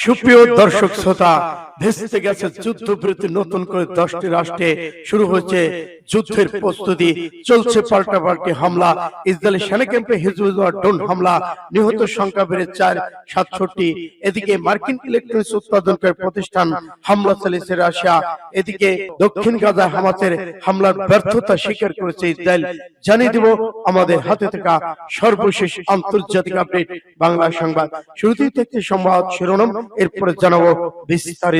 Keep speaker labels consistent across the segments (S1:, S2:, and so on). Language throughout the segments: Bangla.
S1: সুপ্রিয় দর্শক শ্রোতা ভেস্তে গেছে যুদ্ধবিরতি নতুন করে দশটি রাষ্ট্রে শুরু হয়েছে। যুদ্ধের প্রস্তুতি চলছে হামলা। সেনা ক্যাম্পে হিজবুল্লাহ ড্রোন হামলা। নিহত সংখ্যা বেড়ে চার, সাতষট্টি। এদিকে মার্কিন ইলেকট্রনিক্স উৎপাদনকারী প্রতিষ্ঠান হামলা চালিয়েছে রাশিয়া। এদিকে দক্ষিণ গাজা হামাসের হামলার ব্যর্থতা স্বীকার করেছে ইসরায়েল। জানিয়ে দিব আমাদের হাতে থাকা সর্বশেষ আন্তর্জাতিক আপডেট, বাংলা সংবাদ। শুরুতেই সংবাদ শিরোনাম, এরপরে জানাব বিস্তারিত।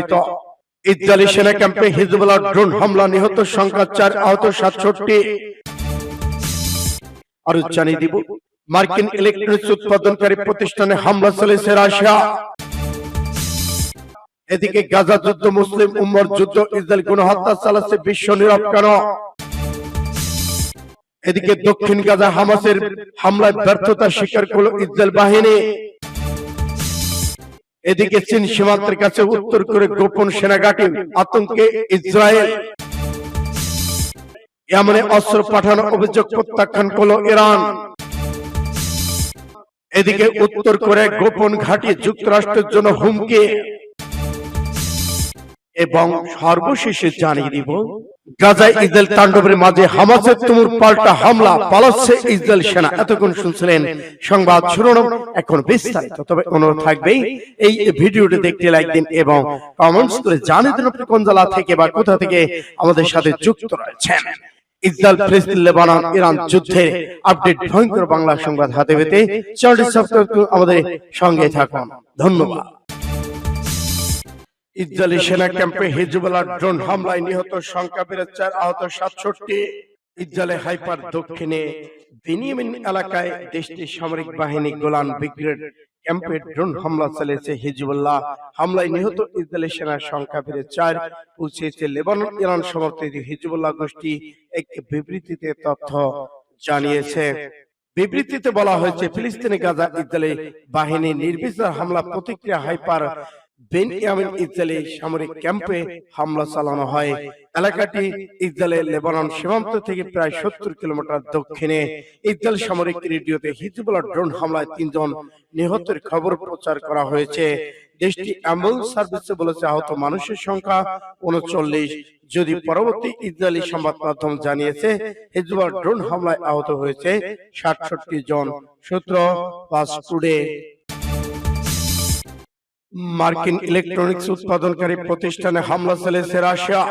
S1: ইসরায়েলি সেনা ক্যাম্পে হিজবুল্লাহ ড্রোন হামলা, নিহত সংখ্যা চার, আহত সাতষট্টি। আরও জানিয়ে দিব, মার্কিন ইলেকট্রনিক্স উৎপাদনকারী প্রতিষ্ঠানে হামলা চালিয়েছে রাশিয়া। এদিকে গাজা যুদ্ধ, মুসলিম উম্মর যুদ্ধ, ইসরায়েল গণহত্যা চালাচ্ছে বিশ্ব নীরব কেন? এদিকে দক্ষিণ গাজা হামাসের হামলায় ব্যর্থতা স্বীকার করল ইসরায়েল বাহিনী। এদিকে চীন সীমান্তের কাছে উত্তর করে গোপন সেনাঘাটি আতঙ্কে ইসরায়েল এমনে অস্ত্র পাঠানো অভিযোগ প্রত্যাখ্যান করল ইরান। এদিকে উত্তর করে গোপন ঘাঁটি যুক্তরাষ্ট্রের জন্য হুমকি। এবং সর্বশেষে জানিয়ে দিব গাজায় ইসরায়েল তাণ্ডবের মাঝে হামাসের তুমুর পাল্টা হামলা পালাচ্ছে ইসরায়েল সেনা। এতক্ষণ শুনছিলেন সংবাদ শিরোনাম এখন বিস্তারিত। তবে অনুরোধ থাকবেই এই ভিডিওটি দেখতে লাইক দিন এবং কমেন্টস করে জানিয়ে দিন আপনি কোন জেলা থেকে বা কোথা থেকে আমাদের সাথে যুক্ত রয়েছেন। ইসরায়েল ফিলিস্তিন লেবানন ইরান যুদ্ধে আপডেট ভয়ঙ্কর বাংলা সংবাদ হাতে পেতে চ্যানেলটি সাবস্ক্রাইব করে আমাদের সঙ্গে থাকুন। ধন্যবাদ। ইসরায়েলি সেনা ক্যাম্পে হিজবুল্লাহ ড্রোন হামলায় নিহত সংখ্যা বেড়ে চার আহত সাতষট্টি ইসরায়েলে হাইপার দক্ষিণে বিনিয়ামিন এলাকায় দেশটির সামরিক বাহিনী গোলান ব্রিগেড ক্যাম্পে ড্রোন হামলা চালিয়েছে হিজবুল্লাহ। হামলায় নিহত ইসরায়েলি সেনার সংখ্যা বেড়ে চার পৌঁছেছে লেবানন ইরান সমর্থিত হিজবুল্লাহ গোষ্ঠী এক বিবৃতিতে তথ্য জানিয়েছে। বিবৃতিতে বলা হয়েছে ফিলিস্তিনি গাজা ইসরায়েলি বাহিনী নির্বিচার হামলা প্রতিক্রিয়া হাইপার ইসরায়েলি সামরিক ক্যাম্পে হামলা চালানো হয়। এলাকাটি ইসরায়েলের লেবানন সীমান্ত থেকে প্রায় সত্তর কিলোমিটার দক্ষিণে ইসরায়েল সামরিক রেডিওতে হিজবুল্লাহ ড্রোন হামলায় তিনজন নিহতের খবর প্রচার করা হয়েছে। দেশটি অ্যাম্বুলেন্স সার্ভিসে বলেছে আহত মানুষের সংখ্যা উনচল্লিশ যদি পরবর্তী ইসরায়েলি সংবাদ মাধ্যম জানিয়েছে হিজবুল্লাহ ড্রোন হামলায় আহত হয়েছে সাতষট্টি জন। সূত্র পাস টুডে মার্কিন ইলেকট্রনিক্স উৎপাদনকারী প্রতিষ্ঠানে হামলা চালিয়েছে রাশিয়া।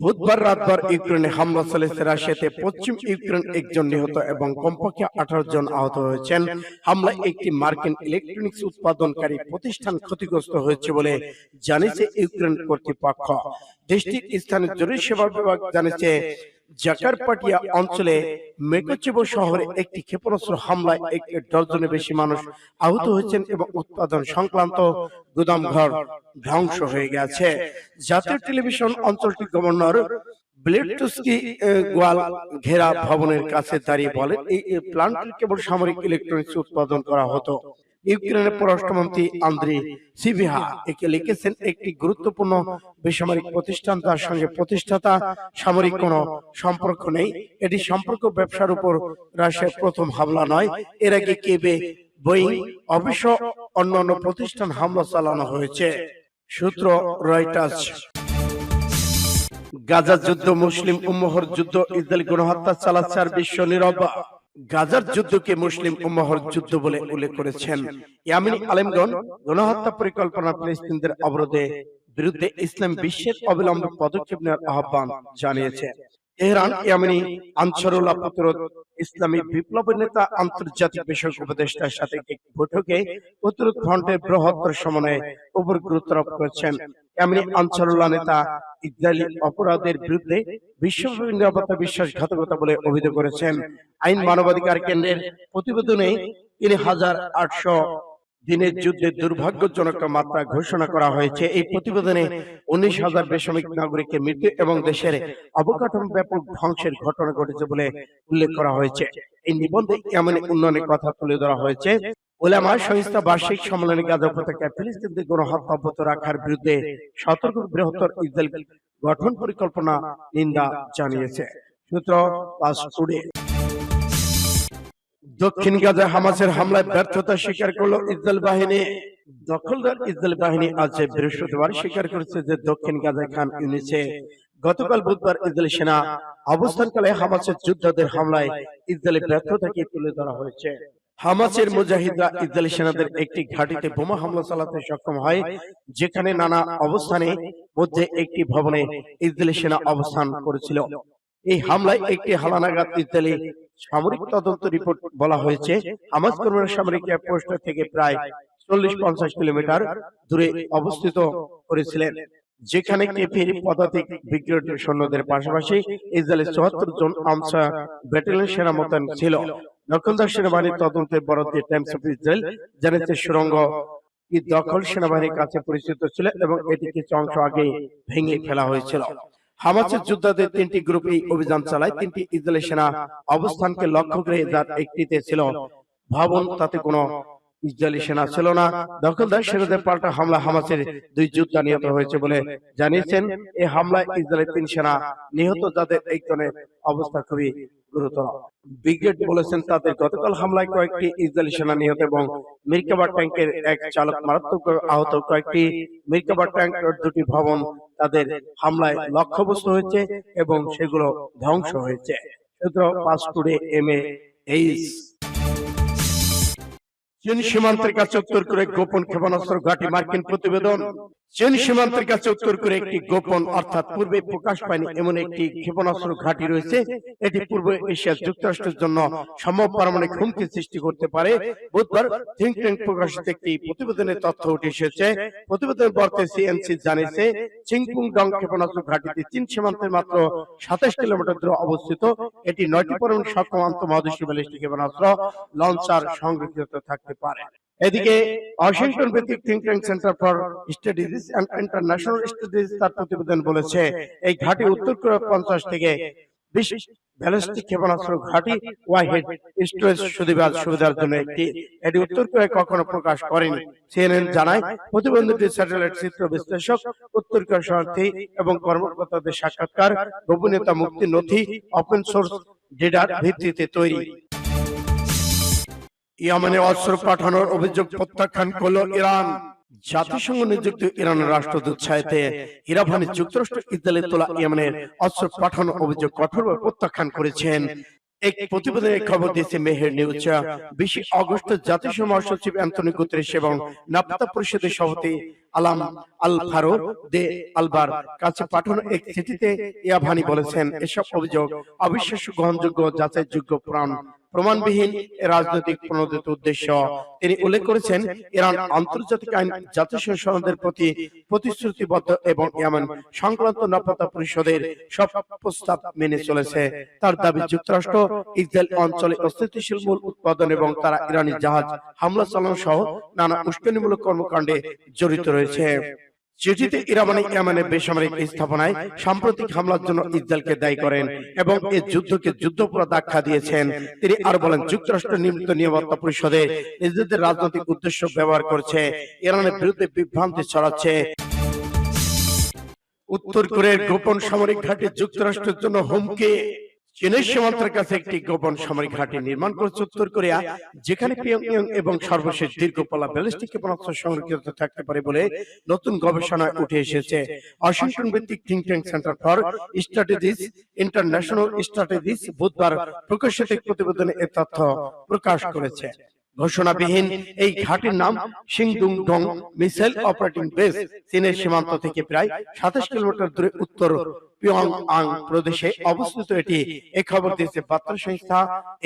S1: বুধবার রাতভর ইউক্রেনে হামলা চালিয়েছে রাশিয়াতে পশ্চিম ইউক্রেন একজন নিহত এবং কমপক্ষে আঠারো জন আহত হয়েছেন। হামলায় একটি মার্কিন ইলেকট্রনিক্স উৎপাদনকারী প্রতিষ্ঠান ক্ষতিগ্রস্ত হয়েছে বলে জানিয়েছে ইউক্রেন কর্তৃপক্ষ। দেশটির স্থানীয় জরুরি সেবা বিভাগ জানিয়েছে জাকারপাটিয়া অঞ্চলে মেকোচিবো শহরে একটি ক্ষেপণাস্ত্র হামলায় এক ডজনের বেশি মানুষ আহত হয়েছেন এবং উৎপাদন সংক্রান্ত গুদামঘর ধ্বংস হয়ে গেছে। জাতীয় টেলিভিশন অঞ্চলটির গভর্নর ব্লেটস্কি গোয়াল ঘেরা ভবনের কাছে দাঁড়িয়ে বলেন এই প্লান্টে কেবল সামরিক ইলেকট্রনিক্স উৎপাদন করা হতো। ইউক্রেনের পররাষ্ট্রমন্ত্রী আন্দ্রি সিভিহা একে লিখেছেন একটি গুরুত্বপূর্ণ বেসামরিক প্রতিষ্ঠান তার সঙ্গে প্রতিষ্ঠাতা সামরিক কোনো সম্পর্ক নেই। এটি সম্পর্ক ব্যবসার উপর রাশিয়ার প্রথম হামলা নয়। এর আগে কেবে বোয়িং অবশ্য অন্যান্য প্রতিষ্ঠান হামলা চালানো হয়েছে। সূত্র রয়টার্স। গাজা যুদ্ধ মুসলিম উম্মহর যুদ্ধ ইসরায়েল গণহত্যা চালাচ্ছে আর বিশ্ব নীরব গাজার যুদ্ধকে মুসলিম উম্মহর যুদ্ধ বলে উল্লেখ করেছেন। ইয়ামিনী আলেমগন গণহত্যা পরিকল্পনা ফিলিস্তিনদের অবরোধে বিরুদ্ধে ইসলাম বিশ্বের অবিলম্বে পদক্ষেপ নেওয়ার আহ্বান জানিয়েছে। তেহরান, ইয়ামিনী, আনসারুল্লাহ প্রতিরোধ, ইসলামী বিপ্লব নেতা, আন্তর্জাতিক বিষয়ক উপদেষ্টার সাথে এক বৈঠকে প্রতিরোধ ফ্রন্টের বৃহত্তর সমন্বয়ে উপর গুরুত্ব আরোপ করেছেন। এমনি আনসারুল্লাহ নেতা ইসরায়েলি অপরাধের বিরুদ্ধে বিশ্বব্যাপী নিরাপত্তা বিশ্বাসঘাতকতা বলে অভিযোগ করেছেন আইন মানবাধিকার কেন্দ্রের প্রতিবেদনে তিন হাজার আটশো দিনের যুদ্ধে দুর্ভাগ্যজনক মাত্রা ঘোষণা করা হয়েছে। এই প্রতিবেদনে উনিশ হাজার বেসামরিক নাগরিকের মৃত্যু এবং দেশের অবকাঠামো ব্যাপক ধ্বংসের ঘটনা ঘটেছে বলে উল্লেখ করা হয়েছে। এই নিবন্ধে এমন উন্নয়নের কথা তুলে ধরা হয়েছে। ওলামা সংস্থা বার্ষিক সম্মেলনে গাজা উপত্যকায় ফিলিস্তিনদের অব্যাহত রাখার বিরুদ্ধে সতর্ক বৃহত্তর ইসরায়েল গঠন পরিকল্পনা নিন্দা জানিয়েছে। সূত্র দক্ষিণ গাজা হামাসের হামলায় ব্যর্থতা স্বীকার করল ইসরায়েল বাহিনী। দখলদার ইসরায়েল বাহিনী আজ বৃহস্পতিবার স্বীকার করেছে যে দক্ষিণ গাজায় খান ইউনিসে গতকাল বুধবার ইসরায়েলি সেনা অবস্থানকালে হামাসের যোদ্ধাদের হামলায় ইসরায়েলের ব্যর্থতাকে তুলে ধরা হয়েছে। হামাসের মুজাহিদরা ইসরায়েলি সেনাদের একটি ঘাঁটিতে বোমা হামলা চালাতে সক্ষম হয় যেখানে নানা অবস্থানে মধ্যে একটি ভবনে ইসরায়েলি সেনা অবস্থান করেছিল। এই হামলায় একটি হালানাগাদ ইসরায়েলি সামরিক তদন্ত রিপোর্ট বলা হয়েছে হামাস কর্মীরা সামরিক পোস্ট থেকে প্রায় চল্লিশ পঞ্চাশ কিলোমিটার দূরে অবস্থিত করেছিলেন যেখানে কেপির পদাতিক ব্রিগেডের সৈন্যদের পাশাপাশি ইসরায়েলের চুয়াত্তর জন আমসা ব্যাটালিয়ন সেনা মোতায়েন ছিল দখলদার তদন্তের টাইমস অফ ইসরায়েল জানিয়েছে সুরঙ্গ কি দখল সেনাবাহিনীর কাছে পরিচিত ছিল এবং এটি কিছু অংশ আগে ভেঙে ফেলা হয়েছিল। হামাসের যোদ্ধাদের তিনটি গ্রুপ এই অভিযান চালায়। তিনটি ইসরায়েলি সেনা অবস্থানকে লক্ষ্য করে যার একটিতে ছিল ভবন, তাতে কোনো ইসরায়েলি সেনা ছিল না। দখলদার সেনাদের পাল্টা হামলা হামাসের দুই যোদ্ধা নিহত হয়েছে বলে জানিয়েছেন। এই হামলায় ইসরায়েলের তিন সেনা নিহত যাদের একজনের অবস্থা খুবই গুরুতর। ব্রিগেড বলেছেন তাদের গতকাল হামলায় কয়েকটি ইসরায়েলি সেনা নিহত এবং মিরকাবা ট্যাঙ্কের এক চালক মারাত্মক আহত। কয়েকটি মিরকাবা ট্যাঙ্কের দুটি ভবন তাদের হামলায় লক্ষ্যবস্তু হয়েছে এবং সেগুলো ধ্বংস হয়েছে। সূত্র পাঁচ টুডে এম এ এইচ। চীন সীমান্তের কাছে উত্তর করে গোপন ক্ষেপণাস্ত্র ঘাঁটি মার্কিন প্রতিবেদন চীন সীমান্তের কাছে উত্তর করে একটি গোপন অর্থাৎ পূর্বে প্রকাশ পায়নি এমন একটি ক্ষেপণাস্ত্র ঘাঁটি রয়েছে। এটি পূর্ব এশিয়ার যুক্তরাষ্ট্রের জন্য সম্ভব পারমাণবিক হুমকি সৃষ্টি করতে পারে। বুধবার থিঙ্ক ট্যাঙ্ক প্রকাশিত একটি প্রতিবেদনের তথ্য উঠে এসেছে। প্রতিবেদন বর্তে সিএনসি জানিয়েছে চিংপুং ডং ক্ষেপণাস্ত্র ঘাঁটিটি চীন সীমান্তের মাত্র সাতাশ কিলোমিটার দূরে অবস্থিত। এটি নয়টি পারমাণবিক সক্ষম আন্তঃমহাদেশীয় ব্যালিস্টিক ক্ষেপণাস্ত্র লঞ্চার সংরক্ষিত থাকতে পারে এদিকে ওয়াশিংটন ভিত্তিক think tank center for studies and international studies তার প্রতিবেদন বলেছে এই ঘাঁটি উত্তর কোরিয়া পঞ্চাশ থেকে বিশ ব্যালিস্টিক ক্ষেপণাস্ত্র ঘাঁটি ওয়াহেড স্টোরেজ সুবিধার সুবিধার জন্য একটি। এটি উত্তর কোরিয়া কখনো প্রকাশ করেনি। সিএনএন জানায় প্রতিবন্ধীটি স্যাটেলাইট চিত্র বিশ্লেষক উত্তর কোরিয়া শরণার্থী এবং কর্মকর্তাদের সাক্ষাৎকার গোপনীয়তা মুক্তি নথি ওপেন সোর্স ডেটার ভিত্তিতে তৈরি। ইয়েমেনে অস্ত্র পাঠানোর অভিযোগ প্রত্যাখ্যান করল ইরান। জাতিসংঘ নিযুক্ত ইরানের রাষ্ট্রদূত ছায়াতে ইরাফানি যুক্তরাষ্ট্র, ইতালি তোলা ইয়েমেনের অস্ত্র পাঠানোর অভিযোগ কঠোরভাবে প্রত্যাখ্যান করেছেন। এক প্রতিবেদনে খবর দিয়েছে মেহের নিউজ বিশে অগস্ট জাতিসংঘ মহাসচিব অ্যান্টনি গুতরেস এবং নাপ্তা পরিষদের সভাপতি আলাম আল ফারো দে আলবার কাছে পাঠানো এক চিঠিতে ইয়াভানি বলেছেন, এসব অভিযোগ অবিশ্বাস্য, গ্রহণযোগ্য যাচাইযোগ্য প্রাণ প্রমাণবিহীন রাজনৈতিক প্রণোদিত উদ্দেশ্য। তিনি উল্লেখ করেছেন, ইরান আন্তর্জাতিক আইন, জাতিসংঘ সনদের প্রতি প্রতিশ্রুতিবদ্ধ এবং এমন সংক্রান্ত নিরাপত্তা পরিষদের সব প্রস্তাব মেনে চলেছে। তার দাবি, যুক্তরাষ্ট্র ইসরায়েল অঞ্চলে অস্থিতিশীল মূল উৎপাদন এবং তারা ইরানি জাহাজ, হামলা চালানো সহ নানা উস্কানিমূলক কর্মকাণ্ডে জড়িত রয়েছে। চিঠিতে ইরামানি ইয়ামানে বেসামরিক স্থাপনায় সাম্প্রতিক হামলার জন্য ইসরায়েলকে দায়ী করেন এবং এই যুদ্ধকে যুদ্ধপরাধ আখ্যা দিয়েছেন তিনি আরও বলেন যুক্তরাষ্ট্র নিয়মিত নিরাপত্তা পরিষদে নিজেদের রাজনৈতিক উদ্দেশ্য ব্যবহার করছে। ইরানের বিরুদ্ধে বিভ্রান্তি ছড়াচ্ছে। উত্তর কোরিয়ার গোপন সামরিক ঘাঁটি যুক্তরাষ্ট্রের জন্য হুমকি চীনের সীমান্তের কাছে একটি গোপন সামরিক ঘাঁটি নির্মাণ করেছে উত্তর কোরিয়া যেখানে পিয়ংইয়ং এবং সর্বশেষ দীর্ঘপাল্লা ব্যালিস্টিক ক্ষেপণাস্ত্র সংরক্ষিত থাকতে পারে বলে নতুন গবেষণায় উঠে এসেছে। ওয়াশিংটন ভিত্তিক think tank center for strategies international strategies বুধবার প্রকাশিত এক প্রতিবেদনে এ তথ্য প্রকাশ করেছে। ঘোষণাবিহীন এই ঘাটির নাম সিংদুং ডং মিসাইল অপারেটিং বেস চীনের সীমান্ত থেকে প্রায় সাতাশ কিলোমিটার দূরে উত্তর পিয়ং আং প্রদেশে অবস্থিত এটি। এ খবর দিয়েছে বার্তা সংস্থা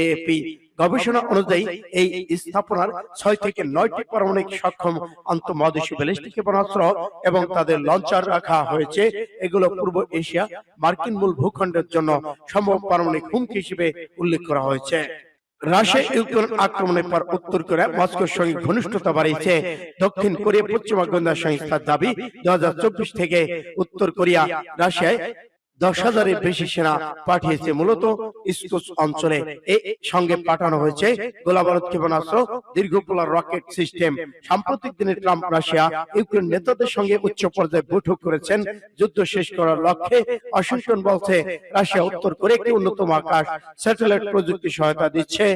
S1: এপি গবেষণা অনুযায়ী এই স্থাপনার ছয় থেকে নয়টি পারমাণবিক সক্ষম আন্তঃমহাদেশীয় ব্যালিস্টিক ক্ষেপণাস্ত্র এবং তাদের লঞ্চার রাখা হয়েছে। এগুলো পূর্ব এশিয়া মার্কিন মূল ভূখণ্ডের জন্য সম্ভব পারমাণবিক হুমকি হিসেবে উল্লেখ করা হয়েছে। রাশিয়া ইউক্রেন আক্রমণের পর উত্তর কোরিয়া মস্কোর সঙ্গে ঘনিষ্ঠতা বাড়িয়েছে দক্ষিণ কোরিয়া পশ্চিমা গোয়েন্দা সংস্থার দাবি দু হাজার চব্বিশ থেকে উত্তর কোরিয়া রাশিয়ায় দশ হাজারের বেশি সেনা পাঠিয়েছে মূলত ইস্কুস অঞ্চলে। এই সঙ্গে পাঠানো হয়েছে গোলাবারুদ ক্ষেপণাস্ত্র দীর্ঘপোলার রকেট সিস্টেম। সাম্প্রতিক দিনে ট্রাম্প রাশিয়া ইউক্রেন নেতাদের সঙ্গে উচ্চ পর্যায়ে বৈঠক করেছেন। যুদ্ধ শেষ করার লক্ষ্যে ওয়াশিংটন বলছে রাশিয়া উত্তর করে একটি উন্নত আকাশ স্যাটেলাইট প্রযুক্তি সহায়তা দিচ্ছে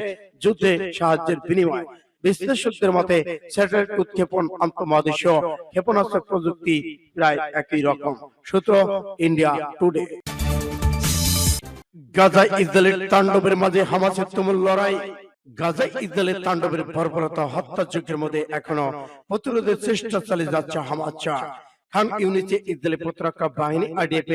S1: যুদ্ধে সাহায্যের বিনিময়। বিশ্লেষকদের মতে স্যাটেলাইট উৎক্ষেপণ আন্তঃমহাদেশীয় ক্ষেপণাস্ত্র প্রযুক্তি প্রায় একই রকম। সূত্র ইন্ডিয়া টুডে গাজা ইসরায়েলের তাণ্ডবের মাঝে হামাসের তুমুল লড়াই। গাজা ইসরায়েলের তাণ্ডবের বর্বরতা হত্যাযজ্ঞের মধ্যে এখনও প্রতিরোধের চেষ্টা চালিয়ে যাচ্ছে হামাচ্চা খান ইউনিটে ইসরায়েলের প্রতিরক্ষা বাহিনী আইডিএফ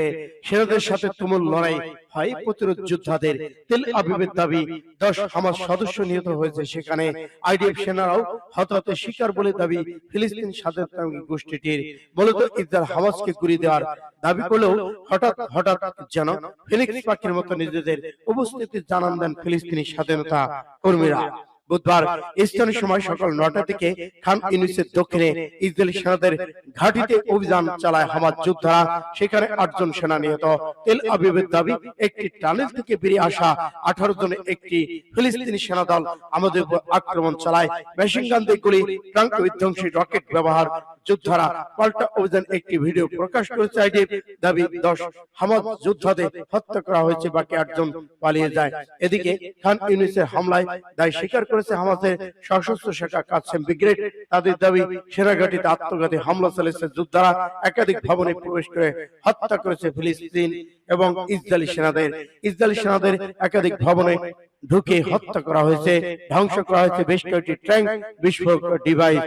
S1: সেনাদের সাথে তুমুল লড়াই হয় প্রতিরোধ যোদ্ধাদের তেল আবিবের দাবি দশ হামাস সদস্য নিহত হয়েছে সেখানে আইডিএফ সেনারাও হতাহতের শিকার বলে দাবি ফিলিস্তিন স্বাধীনতাকামী গোষ্ঠীটির মূলত ইসরায়েল হামাসকে গুড়িয়ে দেওয়ার দাবি করলেও হঠাৎ হঠাৎ যেন ফিনিক্স পাখির মতো নিজেদের উপস্থিতি জানান দেন ফিলিস্তিনি স্বাধীনতা কর্মীরা। বুধবার স্থানীয় সময় সকাল নটা থেকে খান ইউনিসের দক্ষিণে ইসরায়েলি সেনাদের ঘাঁটিতে অভিযান চালায় হামাজ যোদ্ধারা। সেখানে আটজন সেনা নিহত। তেল আবিবের দাবি একটি টানেল থেকে বেরিয়ে আসা আঠারো জনের একটি ফিলিস্তিনি সেনা দল আমাদের উপর আক্রমণ চালায়। মেশিন গান দিয়ে গুলি ট্রাঙ্ক বিধ্বংসী রকেট ব্যবহার যোদ্ধারা পাল্টা অভিযান একটি ভিডিও প্রকাশ করেছে আইডিএফ দাবি দশ হামাজ যোদ্ধাদের হত্যা করা হয়েছে বাকি আটজন পালিয়ে যায়। এদিকে খান ইউনিসের হামলায় দায় স্বীকার করেছে হামাসের সশস্ত্র শাখা কাছেম ব্রিগেড। তাদের দাবি, সেনাঘাটিতে আত্মঘাতী হামলা চালিয়েছে যোদ্ধারা একাধিক ভবনে প্রবেশ করে হত্যা করেছে ফিলিস্তিন এবং ইসরায়েলি সেনাদের। ইসরায়েলি সেনাদের একাধিক ভবনে ঢুকে হত্যা করা হয়েছে, ধ্বংস করা হয়েছে বেশ কয়েকটি ট্যাঙ্ক, বিস্ফোরক ডিভাইস।